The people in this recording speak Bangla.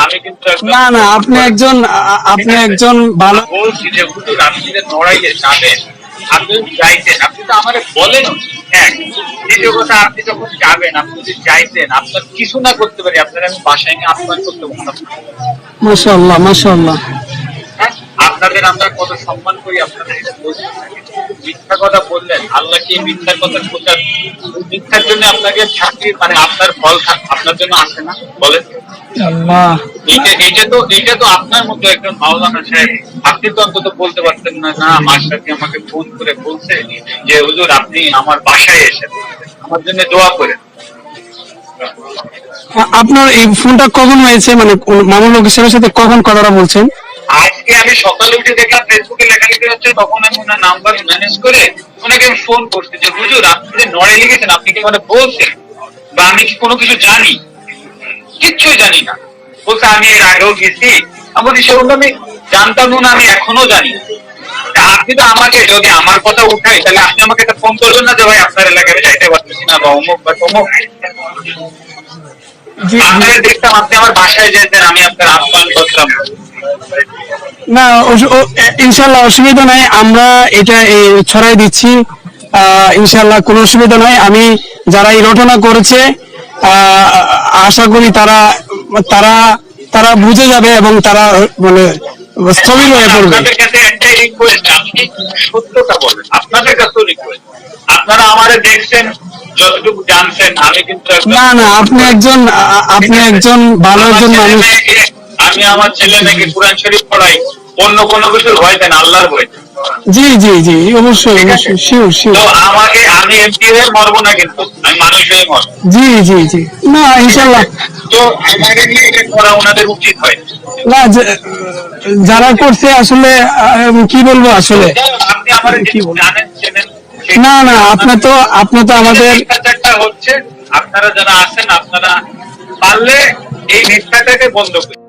আমি কিন্তু না না আপনি একজন আপনি একজন ভালো বলছি যে হুজুর আপনি যে নড়াইয়ে যাবেন আপনি যাইতেন আপনি তো আমারে বলেন এক দ্বিতীয় কথা আপনি যখন যাবেন আপনি যদি যাইতেন আপনার কিছু না করতে পারি আপনার আমি বাসায় নিয়ে আপ্যায়ন করতে পারতাম মাশাআল্লাহ মাশাআল্লাহ হ্যাঁ? আপনাদের আমরা কত সম্মান করি আপনাদের এটা বলতে থাকি। মিথ্যা কথা বললেন আল্লাহ কি মিথ্যার কথা মিথ্যার জন্য আপনাকে চাকরি মানে আপনার ফল আপনার জন্য আসে না বলেন। আল্লাহ। এটা এটা তো এটা তো আপনার মতো একজন মাওলানা সাহেব। আপনি তো অন্তত বলতে পারতেন না না মাস্টারকে আমাকে ফোন করে বলছে যে হুজুর আপনি আমার বাসায় এসেন আমার জন্য দোয়া করেন। আপনার এই ফোনটা কখন হয়েছে? মানে মামুন হিসেবের সাথে কখন কথাটা বলছেন? আজকে আমি সকালে উঠে দেখলাম ফেসবুকে লেখালেখি হচ্ছে তখন আমি ওনার নাম্বার ম্যানেজ করে ওনাকে আমি ফোন করছি যে হুজুর আপনি যে নড়ে লিখেছেন আপনি কি মানে বলছেন? বা আমি কি কোনো কিছু জানি? কিচ্ছুই জানি না। বলছে আমি এর আগেও গেছি। আমি বলছি সেগুলো আমি জানতাম না আমি এখনও জানি আপনি তো আমাকে যদি আমার কথা উঠাই তাহলে আপনি আমাকে একটা ফোন করবেন না যে ভাই আপনার এলাকায় আমি যাইতে পারতেছি না বা অমুক বা তমুক? আপনাকে দেখতাম আপনি আমার বাসায় যেতেন আমি আপনার আহ্বান করতাম। না ইনশাল্লাহ অসুবিধা নাই। আমরা এটা ছড়াই দিচ্ছি। ইনশাল্লাহ কোনো অসুবিধা নাই। আমি যারা এই রটনা করেছে আহ, আশা করি তারা তারা তারা বুঝে যাবে এবং তারা মানে স্থবির হয়ে পড়বে। আপনাদের কাছে রিকোয়েস্ট আপনারা আমারে দেখছেন যতটুকু জানছেন আমি কিন্তু না না আপনি একজন আপনি একজন ভালো একজন মানুষ। আমি আমার ছেলে মেয়েকে কোরআন শরীফ পড়াই। অন্য কোনো কিছুর ভয় দেন আল্লাহর ভয় জি জি জি অবশ্যই অবশ্যই শিওর শিওর তো আমাকে আমি এমপি হয়ে মরবো না কিন্তু আমি মানুষ হয়ে মরবো। জি জি জি। না ইনশাল্লাহ তো আমাকে নিয়ে এটা করা ওনাদের উচিত হয়? না যারা করছে আসলে কি বলব আসলে? আপনি আমার কি? জানেন চেনেন না না আপনি তো আপনি তো আমাদের হচ্ছে আপনারা যারা আছেন আপনারা পারলে এই মিথ্যাটাকে বন্ধ করুন